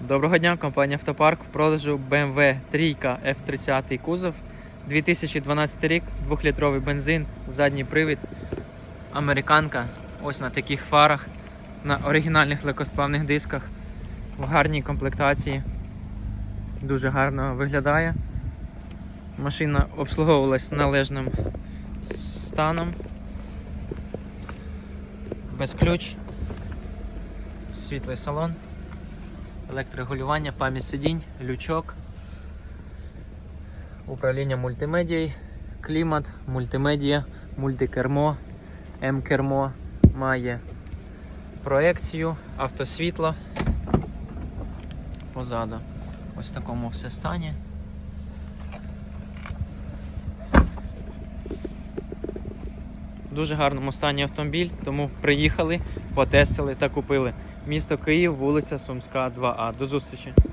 Доброго дня, компанія Автопарк. В продажу BMW 3 F30 кузов. 2012 рік, 2-літровий бензин, задній привід, американка. Ось на таких фарах, на оригінальних легкосплавних дисках, в гарній комплектації. Дуже гарно виглядає. Машина обслуговувалась належним станом. Без ключ. Світлий салон електрорегулювання, пам'ять сидінь, лючок, управління мультимедією, клімат, мультимедіа, мультикермо, М-кермо, має проекцію, автосвітло позаду. Ось в такому все стані. Дуже гарному стані автомобіль, тому приїхали, потестили та купили. Місто Київ, вулиця Сумська, 2А. До зустрічі!